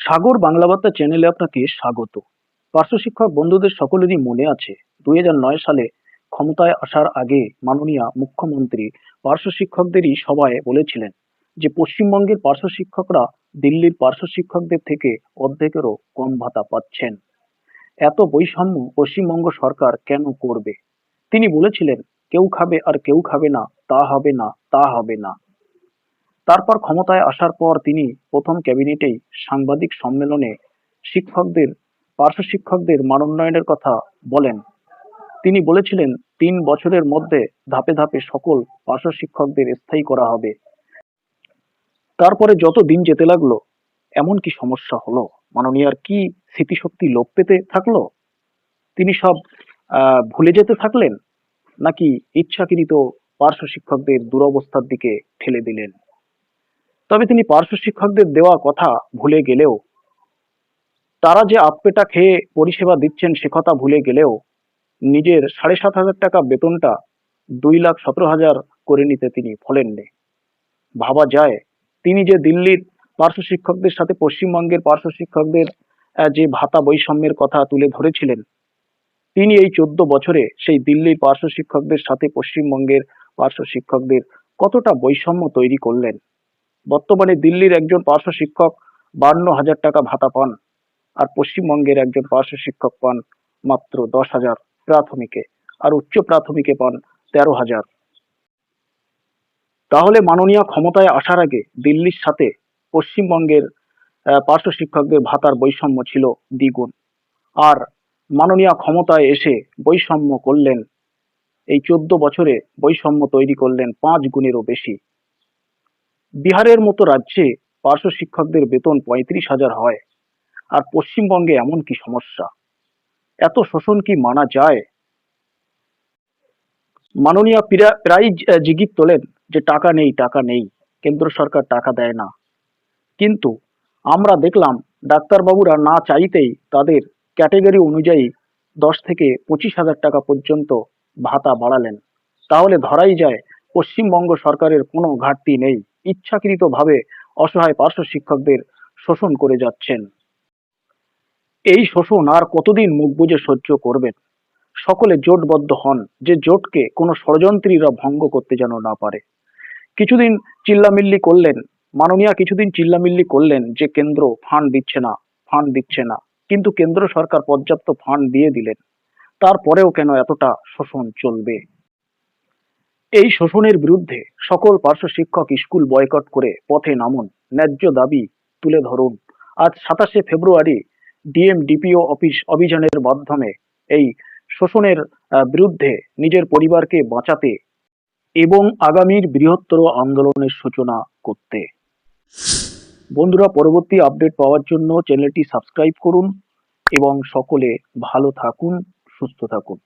সাগর বাংলা বার্তা চ্যানেলে আপনাকে স্বাগত। পার্শ্ব শিক্ষক বন্ধুদের সকলেরই মনে আছে, দুই নয় সালে ক্ষমতায় আসার আগে মাননীয় মুখ্যমন্ত্রী পার্শ্ব শিক্ষকদেরই সভায় বলেছিলেন যে, পশ্চিমবঙ্গের পার্শ্ব শিক্ষকরা দিল্লির পার্শ্ব শিক্ষকদের থেকে অর্ধেকেরও কম ভাতা পাচ্ছেন। এত বৈষম্য পশ্চিমবঙ্গ সরকার কেন করবে? তিনি বলেছিলেন, কেউ খাবে আর কেউ খাবে না, তা হবে না, তা হবে না। তারপর ক্ষমতায় আসার পর তিনি প্রথম ক্যাবিনেটেই সাংবাদিক সম্মেলনে শিক্ষকদের, পার্শ্ব শিক্ষকদের মানোন্নয়নের কথা বলেন। তিনি বলেছিলেন, তিন বছরের মধ্যে ধাপে ধাপে সকল পার্শ্ব শিক্ষকদের স্থায়ী করা হবে। তারপরে যত দিন যেতে লাগল, এমন কি সমস্যা হলো? মাননীয়ার কি স্মৃতিশক্তি লোপ পেতে থাকল? তিনি সব ভুলে যেতে থাকলেন? নাকি ইচ্ছাকৃত পার্শ্ব শিক্ষকদের দুরবস্থার দিকে ঠেলে দিলেন? তবে তিনি পার্শ্ব শিক্ষকদের দেওয়া কথা ভুলে গেলেও, তারা যে আপেটা খেয়ে পরিষেবা দিচ্ছেন সে কথা ভুলে গেলেও, নিজের সাড়ে সাত হাজার টাকা বেতনটা দুই লাখ সতেরো হাজার করে নিতে তিনি ফলেননি ভাবা যায়, তিনি যে দিল্লির পার্শ্ব শিক্ষকদের সাথে পশ্চিমবঙ্গের পার্শ্ব শিক্ষকদের যে ভাতা বৈষম্যের কথা তুলে ধরেছিলেন, তিনি এই চোদ্দ বছরে সেই দিল্লির পার্শ্ব শিক্ষকদের সাথে পশ্চিমবঙ্গের পার্শ্ব শিক্ষকদের কতটা বৈষম্য তৈরি করলেন? বর্তমানে দিল্লির একজন পার্শ্ব শিক্ষক বান্ন হাজার টাকা ভাতা পান আর পশ্চিমবঙ্গের একজন পার্শ্ব শিক্ষক পান মাত্র দশ হাজার প্রাথমিকে আর উচ্চ প্রাথমিকে পান তেরো হাজার। তাহলে মাননীয় ক্ষমতায় আসার আগে দিল্লির সাথে পশ্চিমবঙ্গের পার্শ্ব শিক্ষকদের ভাতার বৈষম্য ছিল দ্বিগুণ। আর মাননীয় ক্ষমতায় এসে বৈষম্য করলেন, এই চোদ্দ বছরে বৈষম্য তৈরি করলেন পাঁচ গুণেরও বেশি। বিহারের মতো রাজ্যে পার্শ্ব শিক্ষকদের বেতন পঁয়ত্রিশ হাজার হয়। আর পশ্চিমবঙ্গে এমন কি সমস্যা? এত শোষণ কি মানা যায়? মাননীয় প্রা- প্রায় জি- জিগির তোলেন যে টাকা নেই টাকা নেই, কেন্দ্র সরকার টাকা দেয় না। কিন্তু আমরা দেখলাম ডাক্তারবাবুরা না চাইতেই তাদের ক্যাটেগরি অনুযায়ী দশ থেকে পঁচিশ হাজার টাকা পর্যন্ত ভাতা বাড়ালেন। তাহলে ধরাই যায় পশ্চিমবঙ্গ সরকারের কোনো ঘাটতি নেই। ইচ্ছাকৃতভাবে অসহায় পার্শ্ব শিক্ষকদের শোষণ করে যাচ্ছেন। এই শোষণ আর কতদিন মুখ বুজে সহ্য করবেন? সকলে জোটবদ্ধ হন, যে জোটকে কোনো ষড়যন্ত্রীরা ভঙ্গ করতে যেন না পারে। কিছুদিন চিল্লামিল্লি করলেন, মাননীয় কিছুদিন চিল্লামিল্লি করলেন যে কেন্দ্র ফান্ড দিচ্ছে না, ফান্ড দিচ্ছে না, কিন্তু কেন্দ্র সরকার পর্যাপ্ত ফান্ড দিয়ে দিলেন। তারপরেও কেন এতটা শোষণ চলবে? এই শোষণের বিরুদ্ধে সকল পার্শ্ব শিক্ষক স্কুল বয়কট করে পথে নামুন, ন্যায্য দাবি তুলে ধরুন। আজ সাতাশে ফেব্রুয়ারি ডিএম ডিপিও অফিস অভিযানের মাধ্যমে এই শোষণের বিরুদ্ধে নিজের পরিবারকে বাঁচাতে এবং আগামীর বৃহত্তর আন্দোলনের সূচনা করতে। বন্ধুরা, পরবর্তী আপডেট পাওয়ার জন্য চ্যানেলটি সাবস্ক্রাইব করুন এবং সকলে ভালো থাকুন, সুস্থ থাকুন।